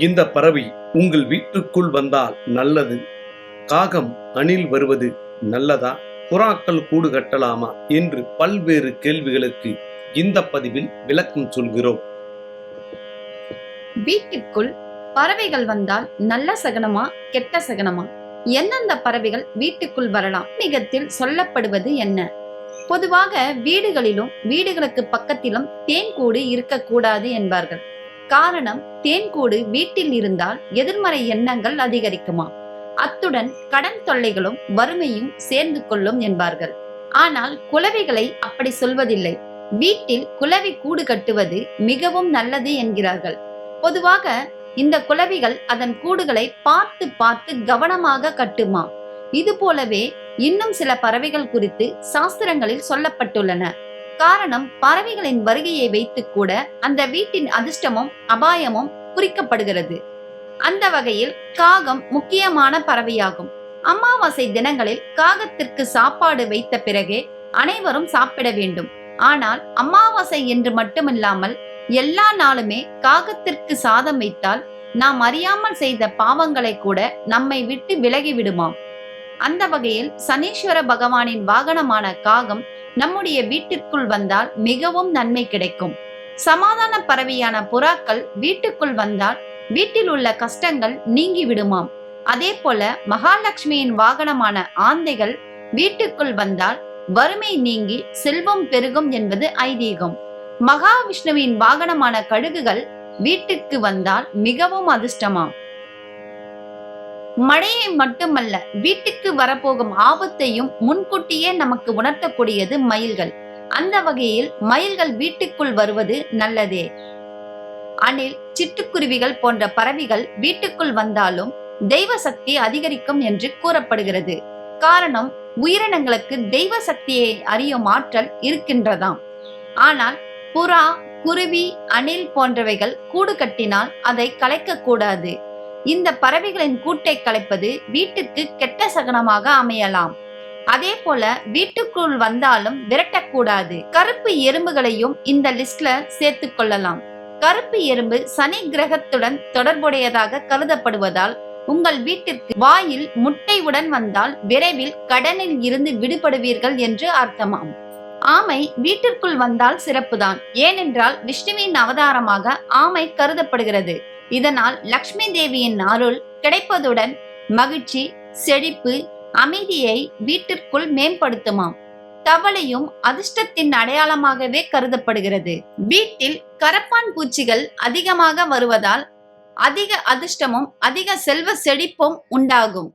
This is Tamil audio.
இந்த பறவை உங்கள் வீட்டுக்குள் வந்தால் நல்லது. காகம் அணில் வருவது நல்லதா? புறாக்கள் கூடு கட்டலாமா? என்று பல்வேறு கேள்விகளுக்கு இந்த பதிவில் விளக்கம் சொல்கிறோம். வீட்டிற்குள் பறவைகள் வந்தால் நல்ல சகனமா கெட்ட சகனமா? எந்தெந்த பறவைகள் வீட்டுக்குள் வரலாம்? மிகத்தில் சொல்லப்படுவது என்ன? பொதுவாக வீடுகளிலும் வீடுகளுக்கு பக்கத்திலும் தேன் கூடு இருக்கக்கூடாது என்பார்கள். காரணம் தேன்கூடு வீட்டில் இருந்தால் எதிர்மறை எண்ணங்கள் அதிகரிக்குமா? அத்துடன் கடன் தொல்லைகளும் வறுமையும் சேர்ந்து கொள்ளும் என்பார்கள். ஆனால் குலவிகளை அப்படி சொல்வதில்லை. வீட்டில் குலவி கூடு கட்டுவது மிகவும் நல்லது என்கிறார்கள். பொதுவாக இந்த குலவிகள் அதன் கூடுகளை பார்த்து பார்த்து கவனமாக கட்டுமா? இது போலவே இன்னும் சில பறவைகள் குறித்து சாஸ்திரங்களில் சொல்லப்பட்டுள்ளன. காரணம் பறவைகளின் வருகையை வைத்து கூட அந்த வீட்டின் அதிர்ஷ்டமும் அபாயமும் குறிக்கப்படுகிறது. அந்த வகையில் காகம் முக்கியமான பறவையாகும். அமாவாசை தினங்களில் காகத்திற்கு சாப்பாடு வைத்த பிறகே அனைவரும் சாப்பிட வேண்டும். ஆனால் அமாவாசை என்று மட்டுமில்லாமல் எல்லா நாளுமே காகத்திற்கு சாதம் வைத்தால் நாம் அறியாமல் செய்த பாவங்களை கூட நம்மை விட்டு விலகி விடுமாம். அந்த வகையில் சனீஸ்வர பகவானின் வாகனமான காகம் நம்முடைய வீட்டிற்குள் வந்தால் மிகவும் நன்மை கிடைக்கும். சமாதான பறவையான புறாக்கள் வீட்டுக்குள் வந்தால் வீட்டில் உள்ள கஷ்டங்கள் நீங்கி விடுமாம். அதே போல மகாலட்சுமியின் வாகனமான ஆந்தைகள் வீட்டுக்குள் வந்தால் வறுமை நீங்கி செல்வம் பெருகும் என்பது ஐதீகம். மகாவிஷ்ணுவின் வாகனமான கழுகுகள் வீட்டுக்கு வந்தால் மிகவும் அதிர்ஷ்டமாம். மழையை மட்டுமல்ல வீட்டுக்கு வரப்போகும் ஆபத்தையும் முன்கூட்டியே நமக்கு உணர்த்தக்கூடியது மயில்கள். அந்த வகையில் மயில்கள் வீட்டுக்குள் வருவது நல்லதே. அணில் சிட்டுக்குருவிகள் போன்ற பறவைகள் வீட்டுக்குள் வந்தாலும் தெய்வ சக்தி அதிகரிக்கும் என்று கூறப்படுகிறது. காரணம் உயிரினங்களுக்கு தெய்வ சக்தியை அறியும் ஆற்றல் இருக்கின்றதாம். ஆனால் புறா குருவி அணில் போன்றவைகள் கூடு கட்டினால் அதை கலைக்க கூடாது இந்த பறவைகளின் கூட்டை கலைப்பது வீட்டுக்கு கெட்ட சகனமாக அமையலாம். அதே போல வீட்டுக்குள் வந்தாலும் விரட்டக்கூடாது. கருப்பு எறும்புகளையும் இந்த லிஸ்ட்ல சேர்த்து கொள்ளலாம். கருப்பு எறும்பு சனி கிரகத்துடன் தொடர்புடையதாக கருதப்படுவதால் உங்கள் வீட்டிற்கு வாயில் முட்டையுடன் வந்தால் விரைவில் கடனில் இருந்து விடுபடுவீர்கள் என்று அர்த்தமாம். ஆமை வீட்டிற்குள் வந்தால் சிறப்புதான். ஏனென்றால் விஷ்ணுவின் அவதாரமாக ஆமை கருதப்படுகிறது. இதனால் லக்ஷ்மி தேவியின் அருள் கிடைப்பதுடன் மகிழ்ச்சி செழிப்பு அமைதியை வீட்டிற்குள் மேம்படுத்துமாம். தவளையும் அதிர்ஷ்டத்தின் அடையாளமாகவே கருதப்படுகிறது. வீட்டில் கரப்பான் பூச்சிகள் அதிகமாக வருவதால் அதிக அதிர்ஷ்டமும் அதிக செல்வ செழிப்பும் உண்டாகும்.